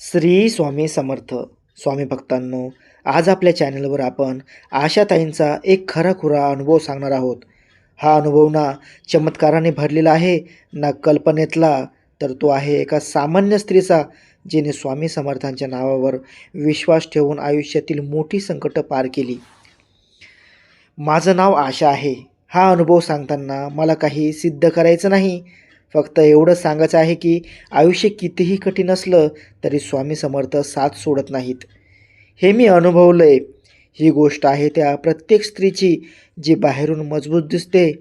श्री स्वामी समर्थ. स्वामी भक्तांनो आज आपल्या चॅनलवर आपण आशाताईंचा एक खराखुरा अनुभव सांगणार आहोत. हा अनुभव ना चमत्काराने भरलेला आहे ना कल्पनेतला तर तो आहे एका सामान्य स्त्रीचा जिने स्वामी समर्थांच्या नावावर विश्वास ठेवून आयुष्यातील मोठी संकटं पार केली. माझं नाव आशा आहे. हा अनुभव सांगताना मला काही सिद्ध करायचं नाही फक्त एवढं सांगायचं आहे की आयुष्य कितीही कठीण असलं तरी स्वामी समर्थ साथ सोडत नाहीत. हे मी अनुभवलं आहे ही गोष्ट आहे त्या प्रत्येक स्त्रीची जी बाहेरून मजबूत दिसते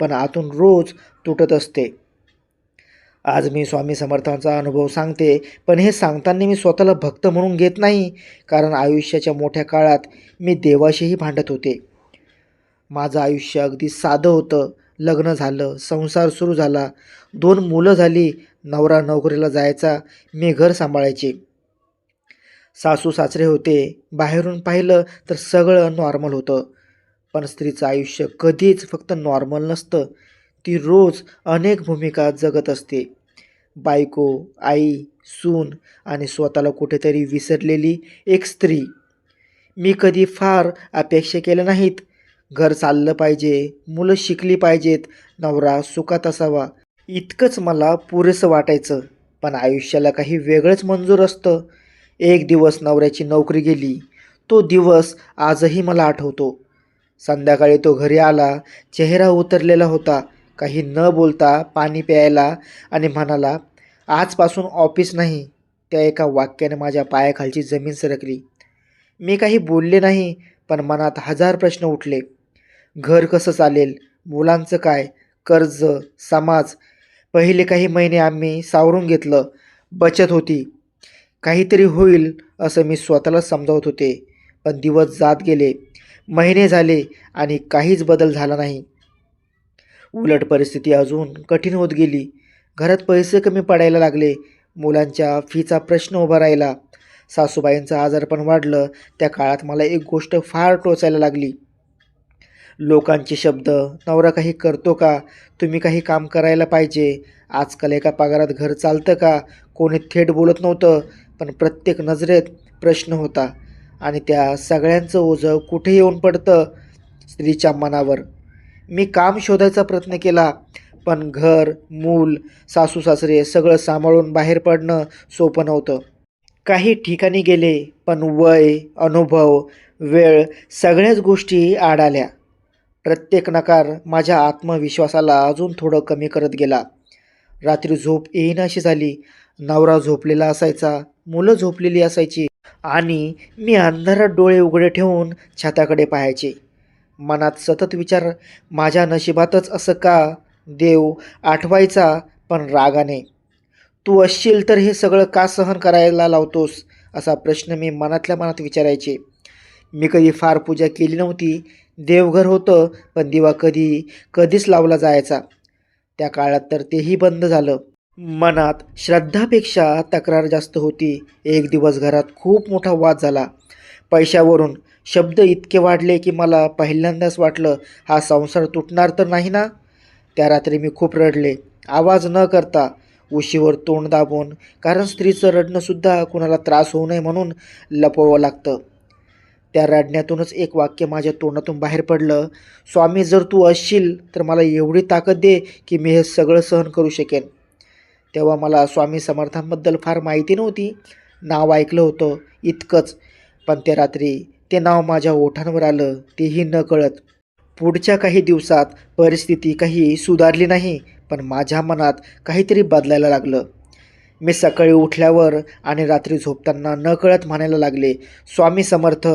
पण आतून रोज तुटत असते. आज मी स्वामी समर्थांचा अनुभव सांगते पण हे सांगताना मी स्वतःला भक्त म्हणून घेत नाही कारण आयुष्याच्या मोठ्या काळात मी देवाशीही भांडत होते. माझं आयुष्य अगदी साधं होतं. लग्न झालं संसार सुरू झाला. दोन मुलं झाली नवरा नोकरीला जायचा मी घर सांभाळायचे. सासू सासरे होते. बाहेरून पाहिलं तर सगळं नॉर्मल होतं. पण स्त्रीचं आयुष्य कधीच फक्त नॉर्मल नसतं. ती रोज अनेक भूमिका जगत असते. बायको आई सून आणि स्वतःला कुठेतरी विसरलेली एक स्त्री. मी कधी फार अपेक्षा केल्या नाहीत. घर चाललं पाहिजे मुलं शिकली पाहिजेत नवरा सुखात असावा. इतकंच मला पुरेसं वाटायचं पण आयुष्याला काही वेगळंच मंजूर असतं. एक दिवस नवऱ्याची नोकरी गेली तो दिवस आजही मला आठवतो. संध्याकाळी तो घरी आला चेहरा उतरलेला होता. काही न बोलता पाणी प्यायला आणि म्हणाला आजपासून ऑफिस नाही. त्या एका वाक्याने माझ्या पायाखालची जमीन सरकली. मी काही बोलले नाही पण मनात हजार प्रश्न उठले. घर कसं चालेल? मुलांचं काय? कर्ज समाज. पहिले काही महिने आम्ही सावरून घेतलं. बचत होती. काहीतरी होईल असं मी स्वतःला समजावत होते. पण दिवस जात गेले. महिने झाले आणि काहीच बदल झाला नाही. उलट परिस्थिती अजून कठीण होत गेली. घरात पैसे कमी पडायला लागले. मुलांच्या फीचा प्रश्न उभा राहिला. सासूबाईंचं आजारपण वाढलं. त्या काळात मला एक गोष्ट फार टोचायला लागली. लोकांचे शब्द नवरा काही करतो का? तुम्ही काही काम करायला पाहिजे? आजकाल एका पगारात घर चालतं का? कोणी थेट बोलत नव्हतं पण प्रत्येक नजरेत प्रश्न होता. आणि त्या सगळ्यांचं ओझं कुठे येऊन पडतं? स्त्रीच्या मनावर. मी काम शोधायचा प्रयत्न केला पण घर मूल सासू सासरे सगळं सांभाळून बाहेर पडणं सोपं नव्हतं. काही ठिकाणी गेले पण वय अनुभव वेळ सगळ्याच गोष्टी आड आल्या प्रत्येक नकार माझ्या आत्मविश्वासाला अजून थोडं कमी करत गेला. रात्री झोप येईनाशी झाली. नवरा झोपलेला असायचा. मुलं झोपलेली असायची. आणि मी अंधारात डोळे उघडे ठेवून छाताकडे पाहायचे. मनात सतत विचार माझ्या नशिबातच असं का? देव आठवायचा पण रागाने. तू असशील तर हे सगळं का सहन करायला लावतोस? असा प्रश्न मी मनातल्या मनात विचारायचे. मी कधी फार पूजा केली नव्हती. देवघर होतं पण दिवा कधी कधीच लावला जायचा. त्या काळात तर तेही बंद झालं. मनात श्रद्धापेक्षा तक्रार जास्त होती. एक दिवस घरात खूप मोठा वाद झाला. पैशावरून शब्द इतके वाढले की मला पहिल्यांदाच वाटलं हा संसार तुटणार तर नाही ना? त्या रात्री मी खूप रडले. आवाज न करता उशीवर तोंड दाबून कारण स्त्रीचं रडणंसुद्धा कुणाला त्रास होऊ नये म्हणून लपवावं लागतं. त्या रडण्यातूनच एक वाक्य माझ्या तोंडातून बाहेर पडलं. स्वामी जर तू असशील तर मला एवढी ताकद दे की मी हे सगळं सहन करू शकेन. तेव्हा मला स्वामी समर्थांबद्दल फार माहिती नव्हती. नाव ऐकलं होतं इतकंच. पण त्या रात्री ते नाव माझ्या ओठांवर आलं तेही न कळत पुढच्या काही दिवसात परिस्थिती काही सुधारली नाही पण माझ्या मनात काहीतरी बदलायला लागलं. मी सकाळी उठल्यावर आणि रात्री झोपताना न कळत म्हणायला लागले स्वामी समर्थ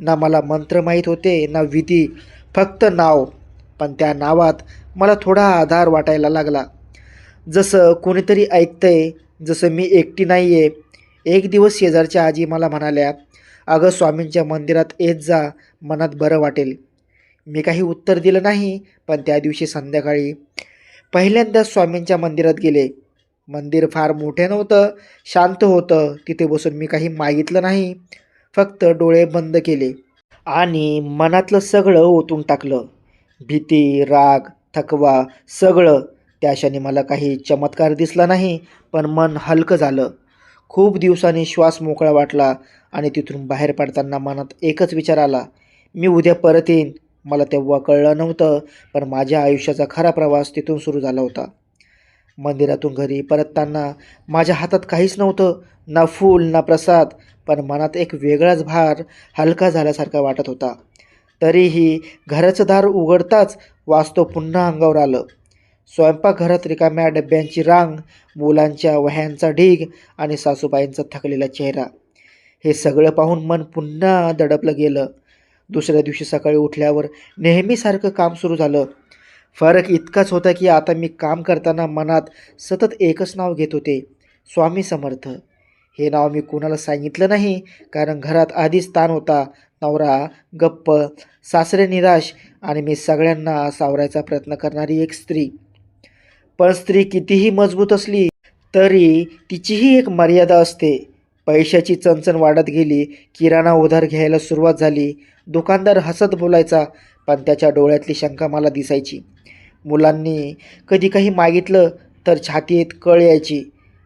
ना मला मंत्र माहीत होते ना विधी फक्त नाव. पण त्या नावात मला थोडा आधार वाटायला लागला. जसं कोणीतरी ऐकतंय जसं मी एकटी नाही आहे एक दिवस शेजारच्या आजी मला म्हणाल्या अगं स्वामींच्या मंदिरात येत जा मनात बरं वाटेल. मी काही उत्तर दिलं नाही पण त्या दिवशी संध्याकाळी पहिल्यांदाच स्वामींच्या मंदिरात गेले. मंदिर फार मोठे नव्हतं शांत होतं. तिथे बसून मी काही मागितलं नाही. फक्त डोळे बंद केले आणि मनातलं सगळं ओतून टाकलं. भीती राग थकवा सगळं त्या क्षणी मला काही चमत्कार दिसला नाही पण मन हलकं झालं. खूप दिवसांनी श्वास मोकळा वाटला आणि तिथून बाहेर पडताना मनात एकच विचार आला. मी उद्या परत येईन. मला तेव्हा कळलं नव्हतं पण माझ्या आयुष्याचा खरा प्रवास तिथून सुरू झाला होता. मंदिरातून घरी परतताना माझ्या हातात काहीच नव्हतं ना फूल ना प्रसाद पण मनात एक वेगळाच भार हलका झाल्यासारखा वाटत होता. तरीही घराचं दार उघडताच वास्तव पुन्हा अंगावर आलं. स्वयंपाकघरात रिकाम्या डब्यांची रांग मुलांच्या वह्यांचा ढीग आणि सासूबाईंचा थकलेला चेहरा. हे सगळं पाहून मन पुन्हा दडपलं गेलं. दुसऱ्या दिवशी सकाळी उठल्यावर नेहमीसारखं काम सुरू झालं. फरक इतकाच होता की आता मी काम करताना मनात सतत एकच नाव घेत होते स्वामी समर्थ. हे नाव मी कुणाला सांगितलं नाही कारण घरात आधीच ताण होता. नवरा गप्प सासरे निराश आणि मी सगळ्यांना सावरायचा प्रयत्न करणारी एक स्त्री. पण स्त्री कितीही मजबूत असली तरी तिचीही एक मर्यादा असते. पैशाची चणचण वाढत गेली किराणा उधार घ्यायला सुरुवात झाली दुकानदार हसत बोलायचा पण त्याच्या डोळ्यातली शंका मला दिसायची. मुलांनी कधी काही मागितलं तर छातीत कळ यायची.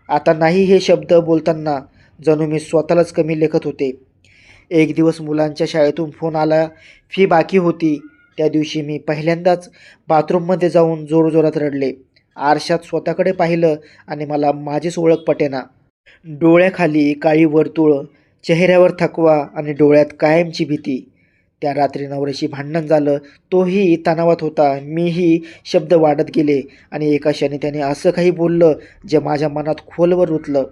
आता नाही हे शब्द बोलताना जणू मी स्वतःलाच कमी लेखत होते. एक दिवस मुलांच्या शाळेतून फोन आला फी बाकी होती. त्या दिवशी मी पहिल्यांदाच बाथरूममध्ये जाऊन जोरजोरात रडले. आरशात स्वतःकडे पाहिलं आणि मला माझीच ओळख पटेना. डोळ्याखाली काळी वर्तुळ चेहऱ्यावर थकवा आणि डोळ्यात कायमची भीती. त्या रात्री नवऱ्याशी भांडण झालं तोही तणावात होता. मीही शब्द वाढत गेले आणि एका क्षणी त्याने असं काही बोललं जे माझ्या मनात खोलवर रुतलं.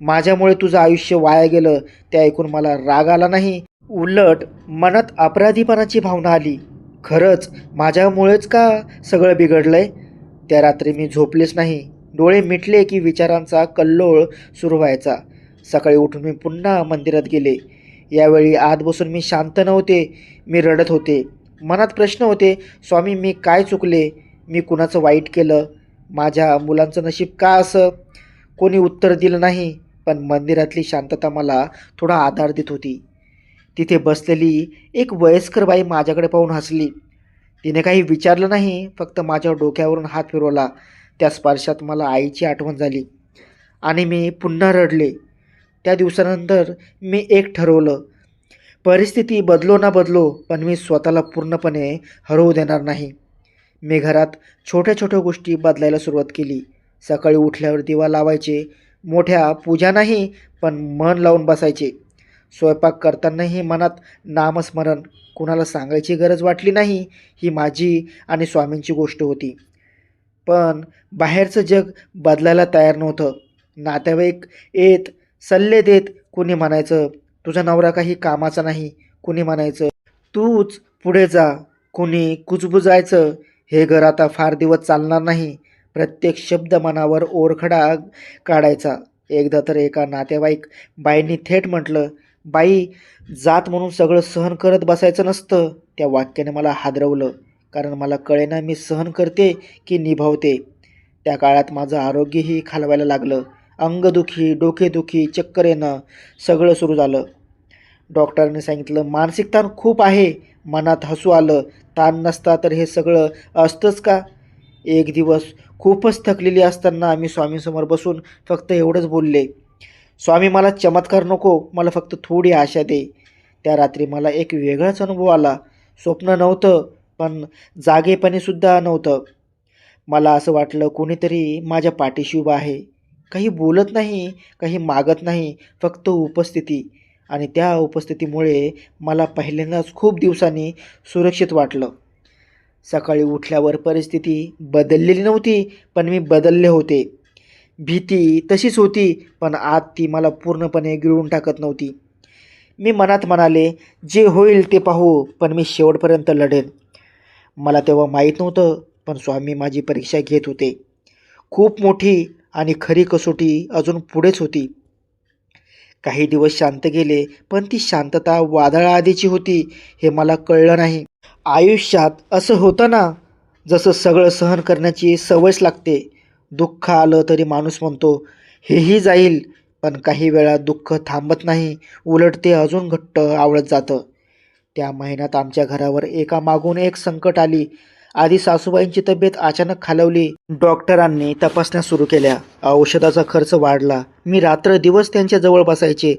माझ्यामुळे तुझं आयुष्य वाया गेलं ते ऐकून मला राग आला नाही. उलट मनात अपराधीपणाची भावना आली. खरंच माझ्यामुळेच का सगळं बिघडलंय? त्या रात्री मी झोपलेच नाही. डोळे मिटले की विचारांचा कल्लोळ सुरू व्हायचा. सकाळी उठून मी पुन्हा मंदिरात गेले. यावेळी आत बसून मी शांत नव्हते मी रडत होते. मनात प्रश्न होते स्वामी मी काय चुकले? मी कुणाचं वाईट केलं? माझ्या मुलांचं नशीब का असं? कोणी उत्तर दिलं नाही. पण मंदिरातली शांतता मला थोडा आधार देत होती. तिथे बसलेली एक वयस्कर बाई माझ्याकडे पाहून हसली. तिने काही विचारलं नाही फक्त माझ्या डोक्यावरून हात फिरवला. त्या स्पर्शात मला आईची आठवण झाली. आणि मी पुन्हा रडले. त्या दिवसानंतर मी एक ठरवलं परिस्थिती बदलो ना बदलो पण मी स्वतःला पूर्णपणे हरवू देणार नाही. मी घरात छोट्या छोट्या गोष्टी बदलायला सुरुवात केली. सकाळी उठल्यावर दिवा लावायचे मोठ्या पूजा नाही पण मन लावून बसायचे. स्वयंपाक करतानाही मनात नामस्मरण कुणाला सांगायची गरज वाटली नाही ही माझी आणि स्वामींची गोष्ट होती. पण बाहेरचं जग बदलायला तयार नव्हतं. नातेवाईक येत सल्ले देत कुणी म्हणायचं तुझा नवरा काही कामाचा नाही कुणी म्हणायचं तूच पुढे जा कुणी कुजबुजायचं हे घर आता फार दिवस चालणार नाही प्रत्येक शब्द मनावर ओरखडा काढायचा. एकदा तर एका नातेवाईक बाईंनी थेट म्हटलं बाई जात म्हणून सगळं सहन करत बसायचं नसतं त्या वाक्याने मला हादरवलं. कारण मला कळेना मी सहन करते की निभावते. त्या काळात माझं आरोग्यही खालवायला लागलं. अंगदुखी डोकेदुखी चक्कर येणं सगळं सुरू झालं. डॉक्टरांनी सांगितलं मानसिक ताण खूप आहे. मनात हसू आलं. ताण नसता तर हे सगळं असतंच का? एक दिवस खूपच थकलेली असताना आम्ही स्वामींसमोर बसून फक्त एवढंच बोलले स्वामी मला चमत्कार नको. मला फक्त थोडी आशा दे. त्या रात्री मला एक वेगळाच अनुभव आला. स्वप्न नव्हतं पण जागेपणीसुद्धा नव्हतं. मला असं वाटलं कोणीतरी माझ्या पाठीशी उभं आहे. काही बोलत नाही काही मागत नाही फक्त उपस्थिती. आणि त्या उपस्थितीमुळे मला पहिल्यांदाच खूप दिवसांनी सुरक्षित वाटलं. सकाळी उठल्यावर परिस्थिती बदललेली नव्हती पण मी बदलले होते. भीती तशीच होती पण आत ती मला पूर्णपणे गिळून टाकत नव्हती. मी मनात म्हणाले जे होईल ते पाहू पण मी शेवटपर्यंत लढेन. मला तेव्हा माहीत नव्हतं पण स्वामी माझी परीक्षा घेत होते. खूप मोठी आणि खरी कसोटी अजून पुढेच होती. काही दिवस शांत गेले पण ती शांतता वादळाआधीची होती हे मला कळलं नाही. आयुष्यात असं होतं ना जसं सगळं सहन करण्याची सवयच लागते. दुःख आलं तरी माणूस म्हणतो हेही जाईल. पण काही वेळा दुःख थांबत नाही उलट ते अजून घट्ट आवळत जातं. त्या महिन्यात आमच्या घरावर एका मागून एक संकट आली. आधी सासूबाईंची तब्येत अचानक खालवली. डॉक्टरांनी तपासण्या सुरू केल्या. औषधाचा खर्च वाढला. मी रात्र दिवस त्यांच्या जवळ बसायचे.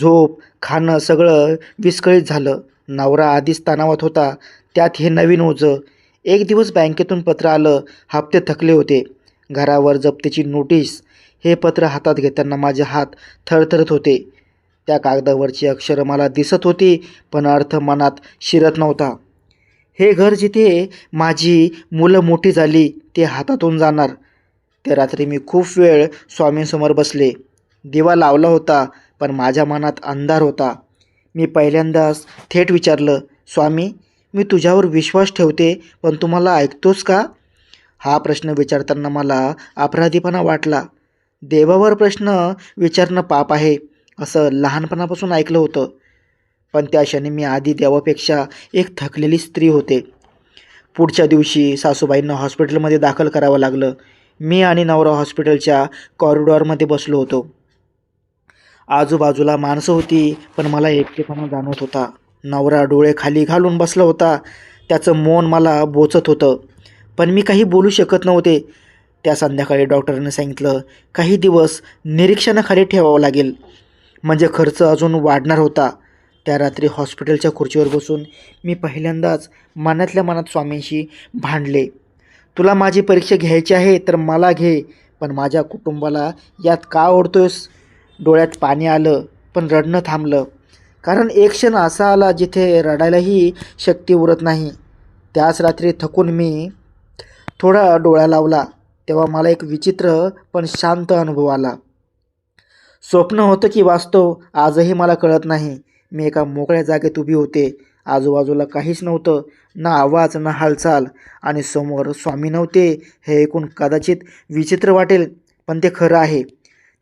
झोप खाणं सगळं विस्कळीत झालं. नवरा आधीच तणावात होता. त्यात हे नवीन ओझं. एक दिवस बँकेतून पत्र आलं. हप्ते थकले होते. घरावर जप्तीची नोटीस. हे पत्र हातात घेताना माझे हात थरथरत होते. त्या कागदावरची अक्षरं मला दिसत होती पण अर्थ मनात शिरत नव्हता. हे घर जिथे माझी मुलं मोठी झाली ते हातातून जाणार. त्या रात्री मी खूप वेळ स्वामींसमोर बसले. दिवा लावला होता पण माझ्या मनात अंधार होता. मी पहिल्यांदाच थेट विचारलं स्वामी मी तुझ्यावर विश्वास ठेवते पण तुम्हाला ऐकतोस का? हा प्रश्न विचारताना मला अपराधीपणा वाटला. देवावर प्रश्न विचारणं पाप आहे असं लहानपणापासून ऐकलं होतं. पण त्या क्षणी मी आधी देवापेक्षा एक थकलेली स्त्री होते. पुढच्या दिवशी सासूबाईंना हॉस्पिटलमध्ये दाखल करावं लागलं. मी आणि नवरा हॉस्पिटलच्या कॉरिडॉरमध्ये बसलो होतो. आजूबाजूला माणसं होती पण मला एकटेपणा जाणवत होता. नवरा डोळे खाली घालून बसला होता. त्याचं मौन मला बोचत होतं. पण मी काही बोलू शकत नव्हते. त्या संध्याकाळी डॉक्टरने सांगितलं काही दिवस निरीक्षणाखाली ठेवावं लागेल. म्हणजे खर्च अजून वाढणार होता. त्या रात्री हॉस्पिटलच्या खुर्चीवर बसून मी पहिल्यांदाच मनातल्या मनात स्वामींशी भांडले. तुला माझी परीक्षा घ्यायची आहे तर मला घे पण माझ्या कुटुंबाला यात का ओढतोयस? डोळ्यात पाणी आलं पण रडणं थांबलं. कारण एक क्षण असा आला जिथे रडायलाही शक्ती उरत नाही. त्याच रात्री थकून मी थोडा डोळा लावला तेव्हा मला एक विचित्र पण शांत अनुभव आला. स्वप्न होतं की वास्तव आजही मला कळत नाही. मी एका मोकळ्या जागेत उभी होते. आजूबाजूला काहीच नव्हतं. ना आवाज ना हालचाल. आणि समोर स्वामी नव्हते. हे ऐकून कदाचित विचित्र वाटेल पण ते खरं आहे.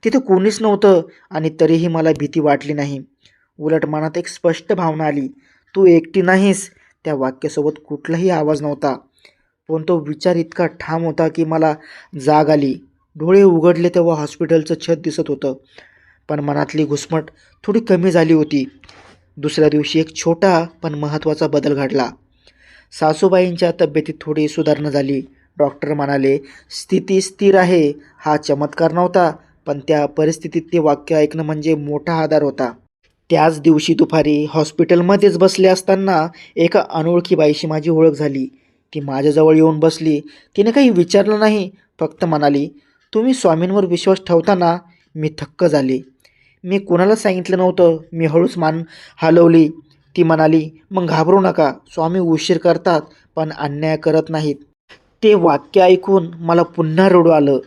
तिथे कोणीच नव्हतं आणि तरीही मला भीती वाटली नाही. उलट मनात एक स्पष्ट भावना आली. तू एकटी नाहीस. त्या वाक्यासोबत कुठलाही आवाज नव्हता. पण तो विचार इतका ठाम होता की मला जाग आली. डोळे उघडले तेव्हा हॉस्पिटलचं छत दिसत होतं. पण मनातली घुसमट थोडी कमी झाली होती. दुसऱ्या दिवशी एक छोटा पण महत्त्वाचा बदल घडला. सासूबाईंच्या तब्येतीत थोडी सुधारणा झाली. डॉक्टर म्हणाले स्थिती स्थिर आहे. हा चमत्कार नव्हता पण त्या परिस्थितीत ते वाक्य ऐकणं म्हणजे मोठा आधार होता. त्याच दिवशी दुपारी हॉस्पिटलमध्येच बसले असताना एका अनोळखी बाईशी माझी ओळख झाली. ती माझ्याजवळ येऊन बसली. तिने काही विचारलं नाही फक्त म्हणाली तुम्ही स्वामींवर विश्वास ठेवताना मी थक्क झाले. मी कुणाला सांगितलं नव्हतं? मी हळूच मान हलवली. ती म्हणाली मग घाबरू नका स्वामी उशीर करतात पण अन्याय करत नाहीत. ते वाक्य ऐकून मला पुन्हा रडू आलं.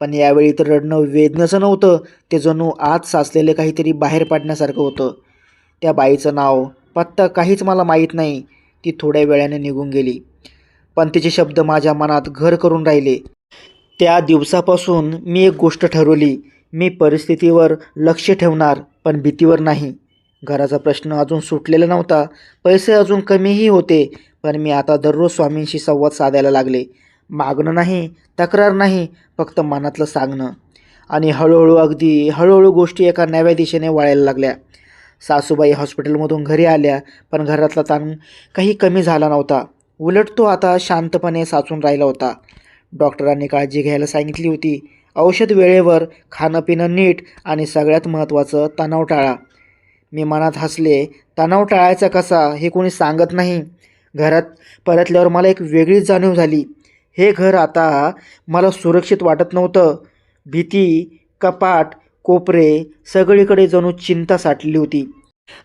पण यावेळी तर रडणं वेदनेचं नव्हतं ते जणू आत साचलेलं काहीतरी बाहेर पाडण्यासारखं होतं. त्या बाईचं नाव पत्ता काहीच मला माहीत नाही. ती थोड्या वेळाने निघून गेली. पण तिचे शब्द माझ्या मनात घर करून राहिले. त्या दिवसापासून मी एक गोष्ट ठरवली. मी परिस्थितीवर लक्ष ठेवणार पण भीतीवर नाही. घराचा प्रश्न अजून सुटलेला नव्हता. पैसे अजून कमीही होते पण मी आता दररोज स्वामींशी संवाद साधायला लागले. मागणं नाही तक्रार नाही फक्त मनातलं सांगणं. आणि हळूहळू अगदी हळूहळू गोष्टी एका नव्या दिशेने वळायला लागल्या. सासूबाई हॉस्पिटलमधून घरी आल्या पण घरातला ताण काही कमी झाला नव्हता. उलट तो आता शांतपणे साचून राहिला होता. डॉक्टरांनी काळजी घ्यायला सांगितली होती औषध वेळेवर खाणं पिणं नीट आणि सगळ्यात महत्त्वाचं तणाव टाळा. मी मनात हसले तणाव टाळायचा कसा हे कोणी सांगत नाही. घरात परतल्यावर मला एक वेगळीच जाणीव झाली. हे घर आता मला सुरक्षित वाटत नव्हतं. भीती कपाट कोपरे सगळीकडे जणू चिंता साठली होती.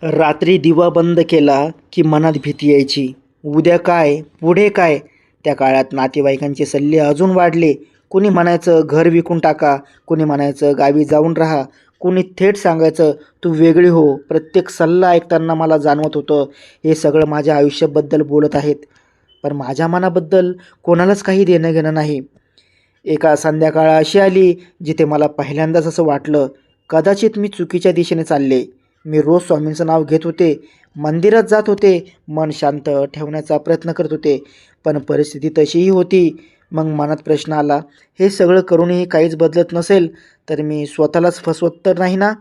रात्री दिवा बंद केला की मनात भीती यायची. उद्या काय? पुढे काय? त्या काळात नातेवाईकांचे सल्ले अजून वाढले. कुणी म्हणायचं घर विकून टाका. कुणी म्हणायचं गावी जाऊन राहा. कुणी थेट सांगायचं तू वेगळी हो. प्रत्येक सल्ला ऐकताना मला जाणवत होतं हे सगळं माझ्या आयुष्याबद्दल बोलत आहेत. पण माझ्या मनाबद्दल कोणालाच काही देणं घेणं नाही. एका संध्याकाळ अशी आली जिथे मला पहिल्यांदाच असं वाटलं कदाचित मी चुकीच्या दिशेने चालले. मी रोज स्वामींचं नाव घेत होते मंदिरात जात होते मन शांत ठेवण्याचा प्रयत्न करत होते पण परिस्थिती तशीही होती. मग मनात प्रश्न आला हे सगळं करूनही काहीच बदलत नसेल तर मी स्वतःलाच फसवत तर नाही ना?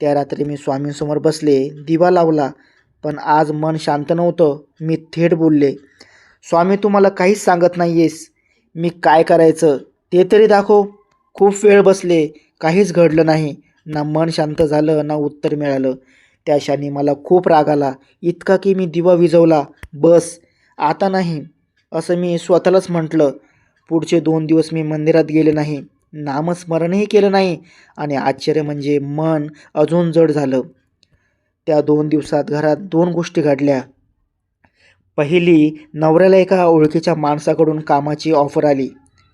त्या रात्री मी स्वामींसमोर बसले दिवा लावला पण आज मन शांत नव्हतं मी थेट बोलले स्वामी तुम्हाला काहीच सांगत नाही आहेस मी काय करायचं ते तरी दाखव. खूप वेळ बसले काहीच घडलं नाही ना मन शांत झालं ना उत्तर मिळालं. त्या क्षणी मला खूप राग आला इतका की मी दिवा विझवला बस आता नाही. असं मी स्वतःलाच म्हटलं. पुढचे दोन दिवस मी मंदिरात गेले नाही. नामस्मरणही केलं नाही आणि आश्चर्य म्हणजे मन अजून जड झालं. त्या दोन दिवसात घरात दोन गोष्टी घडल्या. पहिली नवऱ्याला एका ओळखीच्या माणसाकडून कामाची ऑफर आली.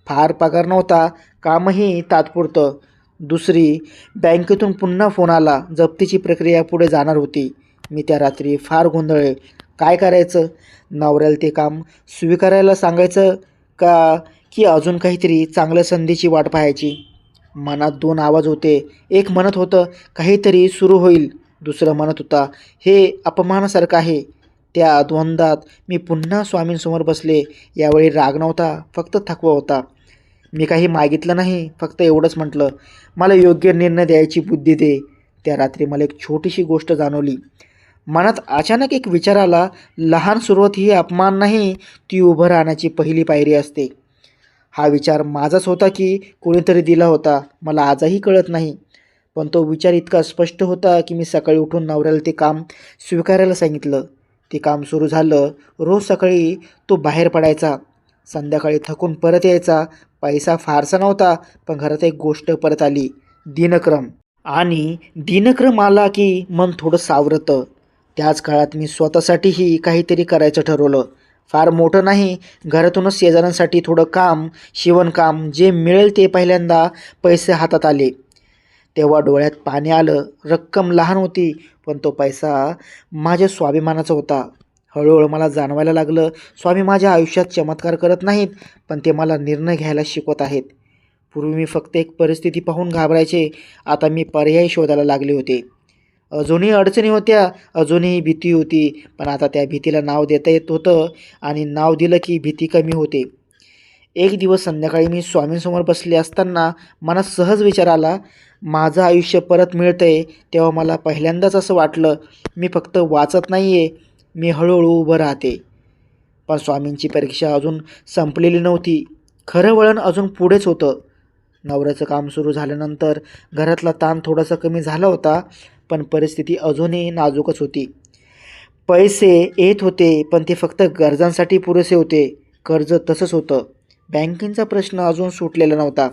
फार पगार नव्हता कामही तात्पुरतं. दुसरी बँकेतून पुन्हा फोन आला. जप्तीची प्रक्रिया पुढे जाणार होती. मी त्या रात्री फार गोंधळले. काय करायचं? नवऱ्याला ते काम स्वीकारायला सांगायचं का की अजून काहीतरी चांगल्या संधीची वाट पाहायची? मनात दोन आवाज होते. एक म्हणत होतं काहीतरी सुरू होईल. दुसरं म्हणत होता हे अपमानासारखं आहे. त्या द्वंद्वात मी पुन्हा स्वामींसमोर बसले. यावेळी राग नव्हता फक्त थकवा होता. मी काही मागितलं नाही फक्त एवढंच म्हटलं. मला योग्य निर्णय द्यायची बुद्धी दे. त्या रात्री मला एक छोटीशी गोष्ट जाणवली. मनात अचानक एक विचार आला लहान सुरुवात ही अपमान नाही ती उभं राहण्याची पहिली पायरी असते. हा विचार माझाच होता की कोणीतरी दिला होता मला आजही कळत नाही. पण तो विचार इतका स्पष्ट होता की मी सकाळी उठून नवऱ्याला ते काम स्वीकारायला सांगितलं. ते काम सुरू झालं रोज सकाळी तो बाहेर पडायचा. संध्याकाळी थकून परत यायचा. पैसा फारसा नव्हता पण घरात एक गोष्ट परत आली दिनक्रम. आणि दिनक्रम आला की मन थोडं सावरतं. त्याच काळात मी स्वतःसाठीही काहीतरी करायचं ठरवलं. फार मोठं नाही घरातूनच शेजाऱ्यांसाठी थोडं काम शिवणकाम जे मिळेल ते पहिल्यांदा पैसे हातात आले. तेव्हा डोळ्यात पाणी आलं रक्कम लहान होती पण तो पैसा माझ्या स्वाभिमानाचा होता. हळूहळू मला जाणवायला लागलं स्वामी माझ्या आयुष्यात चमत्कार करत नाहीत पण ते मला निर्णय घ्यायला शिकवत आहेत. पूर्वी मी फक्त एक परिस्थिती पाहून घाबरायचे आता मी पर्याय शोधायला लागले होते. अजूनही अडचणी होत्या. अजूनही भीती होती. पण आता त्या भीतीला नाव देता येत होतं आणि नाव दिलं की भीती कमी होते. एक दिवस संध्याकाळी मी स्वामींसमोर बसले असताना मला सहज विचार आला माझं आयुष्य परत मिळतं आहे तेव्हा मला पहिल्यांदाच असं वाटलं. मी फक्त वाचत नाही आहे मी हळूहळू उभं राहते. पण स्वामींची परीक्षा अजून संपलेली नव्हती. खरं वळण अजून पुढेच होतं. नवऱ्याचं काम सुरू झाल्यानंतर घरातला ताण थोडासा कमी झाला होता. पण परिस्थिती अजूनही नाजूकच होती. पैसे येत होते पण ते फक्त गरजांसाठी पुरेसे होते. कर्ज तसंच होतं. बँकिंगचा प्रश्न अजून सुटलेला नव्हता.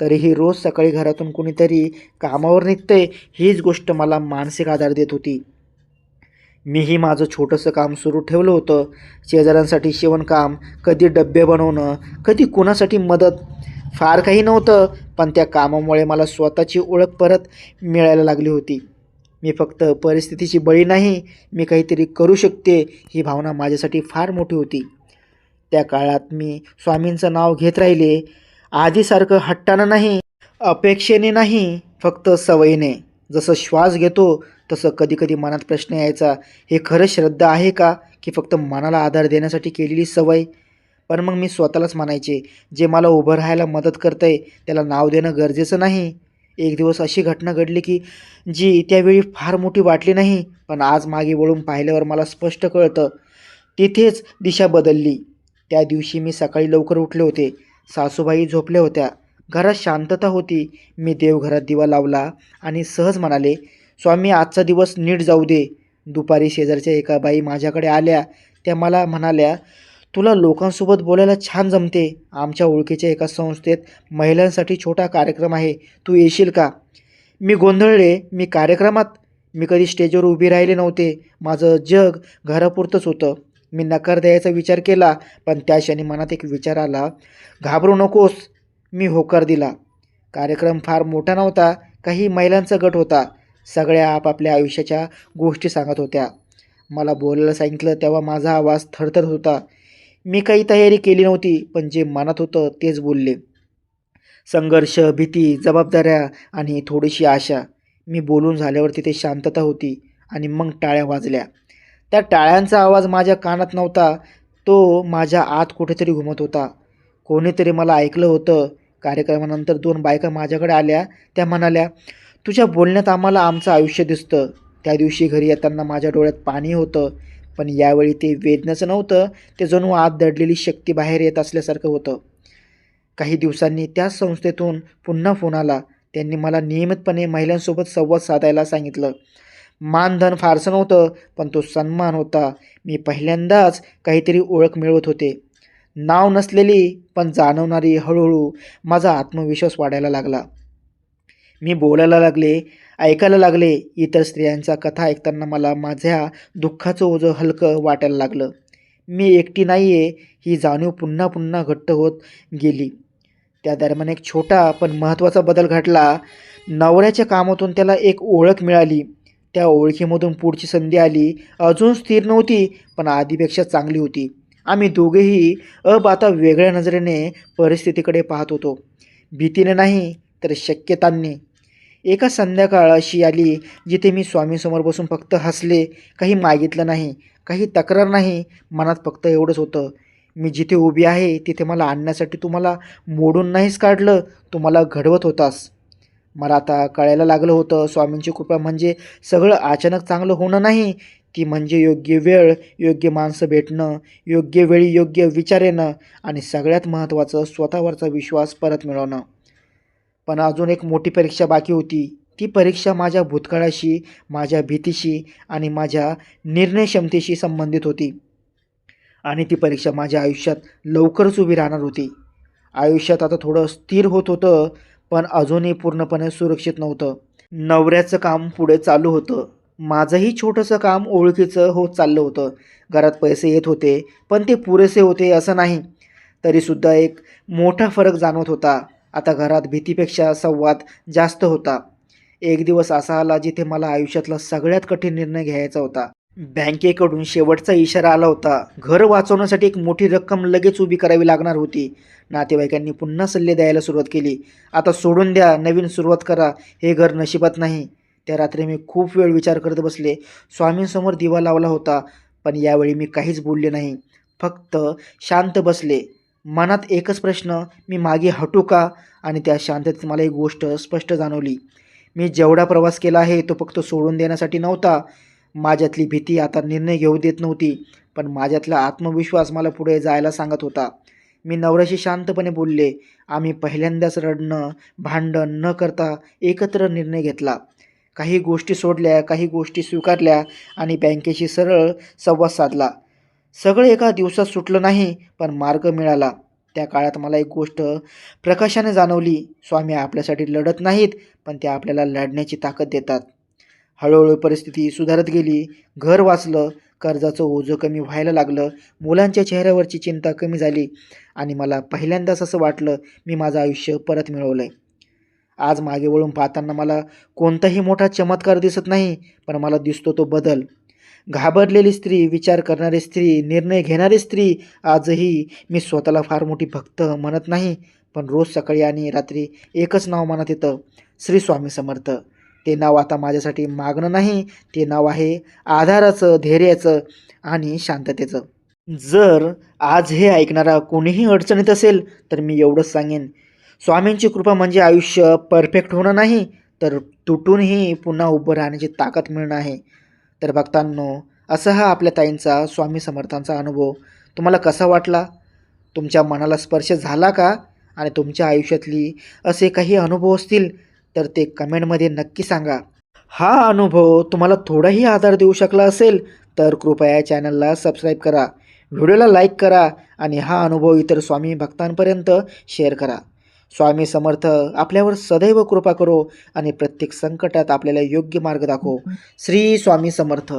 तरीही रोज सकाळी घरातून कुणीतरी कामावर निघते हीच गोष्ट मला मानसिक आधार देत होती. मीही माझं छोटंसं काम सुरू ठेवलं होतं. शेजाऱ्यांसाठी शिवणकाम कधी डब्बे बनवणं कधी कुणासाठी मदत फार काही नव्हतं. पण त्या कामामुळे मला स्वतःची ओळख परत मिळायला लागली होती. मी फक्त परिस्थितीची बळी नाही मी काहीतरी करू शकते ही भावना माझ्यासाठी फार मोठी होती. त्या काळात मी स्वामींचं नाव घेत राहिले. आधीसारखं हट्टानं नाही अपेक्षेने नाही फक्त सवयीने. जसं श्वास घेतो तसं कधीकधी मनात प्रश्न यायचा हे खरं श्रद्धा आहे का की फक्त मनाला आधार देण्यासाठी केलेली सवय? पण मग मी स्वतःलाच म्हणायचे जे मला उभं राहायला मदत करतंय त्याला नाव देणं गरजेचं नाही. एक दिवस अशी घटना घडली की जी त्यावेळी फार मोठी वाटली नाही पण आज मागे वळून पाहिल्यावर मला स्पष्ट कळतं. तिथेच दिशा बदलली. त्या दिवशी मी सकाळी लवकर उठले होते. सासूबाई झोपल्या होत्या. घरात शांतता होती. मी देवघरात दिवा लावला आणि सहज म्हणाले स्वामी आजचा दिवस नीट जाऊ दे. दुपारी शेजारच्या एका बाई माझ्याकडे आल्या. त्या मला म्हणाल्या तुला लोकांसोबत बोलायला छान जमते. आमच्या ओळखीच्या एका संस्थेत महिलांसाठी छोटा कार्यक्रम आहे. तू येशील का? मी गोंधळले. मी कार्यक्रमात? मी कधी स्टेजवर उभी राहिले नव्हते. माझं जग घरापुरतंच होतं. मी नकार द्यायचा विचार केला पण त्या क्षणी मनात एक विचार आला. घाबरू नकोस. मी होकार दिला. कार्यक्रम फार मोठा नव्हता. काही महिलांचा गट होता. सगळ्या आपापल्या आयुष्याच्या गोष्टी सांगत होत्या. मला बोलायला सांगितलं तेव्हा माझा आवाज थरथरत होता. मी काही तयारी केली नव्हती पण जे मनात होतं तेच बोलले. संघर्ष भीती जबाबदाऱ्या आणि थोडीशी आशा. मी बोलून झाल्यावर तिथे शांतता होती आणि मग टाळ्या वाजल्या. त्या टाळ्यांचा आवाज माझ्या कानात नव्हता तो माझ्या आत कुठेतरी घुमत होता. कोणीतरी मला ऐकलं होतं. कार्यक्रमानंतर दोन बायका माझ्याकडे आल्या. त्या म्हणाल्या तुझ्या बोलण्यात आम्हाला आमचं आयुष्य दिसतं. त्या दिवशी घरी येताना माझ्या डोळ्यात पाणी होतं. पण यावेळी ते वेदनाचं नव्हतं ते जणू आत दडलेली शक्ती बाहेर येत असल्यासारखं होतं. काही दिवसांनी त्याच संस्थेतून पुन्हा फोन आला. त्यांनी मला नियमितपणे महिलांसोबत संवाद साधायला सांगितलं. मानधन फारसं नव्हतं पण तो सन्मान होता. मी पहिल्यांदाच काहीतरी ओळख मिळवत होते. नाव नसलेली पण जाणवणारी हळूहळू माझा आत्मविश्वास वाढायला लागला. मी बोलायला लागले ऐकायला लागले. इतर स्त्रियांच्या कथा ऐकताना मला माझ्या दुःखाचं ओझं हलकं वाटायला लागलं. मी एकटी नाही आहे ही जाणीव पुन्हा पुन्हा घट्ट होत गेली. त्या दरम्यान एक छोटा पण महत्त्वाचा बदल घडला. नवऱ्याच्या कामातून त्याला एक ओळख मिळाली. त्या ओळखीमधून पुढची संधी आली. अजून स्थिर नव्हती पण आधीपेक्षा चांगली होती. आम्ही दोघेही अब आता वेगळ्या नजरेने परिस्थितीकडे पाहत होतो. भीतीने नाही तर शक्यतांनी. एका संध्याकाळ अशी आली जिथे मी स्वामीसमोर बसून फक्त हसले काही मागितलं नाही काही तक्रार नाही मनात फक्त एवढंच होतं. मी जिथे उभी आहे तिथे मला आणण्यासाठी तुम्हाला मोडून नाहीच काढलं तुम्हाला घडवत होतास. मला आता कळायला लागलं होतं स्वामींची कृपा म्हणजे सगळं अचानक चांगलं होणं नाही ती म्हणजे योग्य वेळ योग्य माणसं भेटणं योग्य वेळी योग्य विचार येणं आणि सगळ्यात महत्त्वाचं स्वतःवरचा विश्वास परत मिळवणं. पण अजून एक मोठी परीक्षा बाकी होती. ती परीक्षा माझ्या भूतकाळाशी माझ्या भीतीशी आणि माझ्या निर्णय क्षमतेशी संबंधित होती. आणि ती परीक्षा माझ्या आयुष्यात लवकरच उभी राहणार होती. आयुष्यात आता थोडं स्थिर होत होतं पण अजूनही पूर्णपणे सुरक्षित नव्हतं. नवऱ्याचं काम पुढे चालू होतं. माझंही छोटंसं काम ओळखीचं होत चाललं होतं. घरात पैसे येत होते पण ते पुरेसे होते असं नाही. तरीसुद्धा एक मोठा फरक जाणवत होता. आता घरात भीतीपेक्षा संवाद जास्त होता. एक दिवस असा आला जिथे मला आयुष्यातला सगळ्यात कठीण निर्णय घ्यायचा होता. बँकेकडून शेवटचा इशारा आला होता. घर वाचवण्यासाठी एक मोठी रक्कम लगेच उभी करावी लागणार होती. नातेवाईकांनी पुन्हा सल्ले द्यायला सुरुवात केली. आता सोडून द्या नवीन सुरुवात करा. हे घर नशिबात नाही. त्या रात्री मी खूप वेळ विचार करत बसले. स्वामींसमोर दिवा लावला होता पण यावेळी मी काहीच बोलले नाही. फक्त शांत बसले. मनात एकच प्रश्न मी मागे हटू का? आणि त्या शांततेत मला एक गोष्ट स्पष्ट जाणवली. मी जेवढा प्रवास केला आहे तो फक्त सोडून देण्यासाठी नव्हता. माझ्यातली भीती आता निर्णय घेऊ देत नव्हती पण माझ्यातला आत्मविश्वास मला पुढे जायला सांगत होता. मी नवऱ्याशी शांतपणे बोलले. आम्ही पहिल्यांदाच रडणं भांडण न करता एकत्र निर्णय घेतला. काही गोष्टी सोडल्या काही गोष्टी स्वीकारल्या आणि बँकेशी सरळ संवाद साधला. सगळं एका दिवसात सुटलं नाही पण मार्ग मिळाला. त्या काळात मला एक गोष्ट प्रकाशाने जाणवली. स्वामी आपल्यासाठी लढत नाहीत पण ते आपल्याला लढण्याची ताकद देतात. हळूहळू परिस्थिती सुधारत गेली. घर वाचलं कर्जाचं ओझं कमी व्हायला लागलं मुलांच्या चेहऱ्यावरची चिंता कमी झाली आणि मला पहिल्यांदाच असं वाटलं मी माझं आयुष्य परत मिळवलं आहे आज मागे वळून पाहताना मला कोणताही मोठा चमत्कार दिसत नाही पण मला दिसतो तो बदल. घाबरलेली स्त्री विचार करणारी स्त्री निर्णय घेणारी स्त्री आजही मी स्वतःला फार मोठी भक्त म्हणत नाही पण रोज सकाळी आणि रात्री एकच नाव मनात येतं श्री स्वामी समर्थ. ते नाव आता माझ्यासाठी मागणं नाही ते नाव आहे आधाराचं धैर्याचं आणि शांततेचं. जर आज हे ऐकणारा कोणीही अडचणीत असेल तर मी एवढंच सांगेन. स्वामींची कृपा म्हणजे आयुष्य परफेक्ट होणं नाही तर तुटूनही पुन्हा उभं राहण्याची ताकद मिळणं आहे. तर भक्तांनो असा हा आपल्या ताईंचा स्वामी समर्थांचा अनुभव. तुम्हाला कसा वाटला? तुमच्या मनाला स्पर्श झाला का? आणि तुमच्या आयुष्यातली असे काही अनुभव असतील तर ते कमेंटमध्ये नक्की सांगा. हा अनुभव तुम्हाला थोडाही आधार देऊ शकला असेल तर कृपया चॅनलला सबस्क्राईब करा व्हिडिओला लाईक करा आणि हा अनुभव इतर स्वामी भक्तांपर्यंत शेअर करा. स्वामी समर्थ आपल्यावर सदैव कृपा करो आणि प्रत्येक संकटात आपल्याला योग्य मार्ग दाखव. श्री स्वामी समर्थ.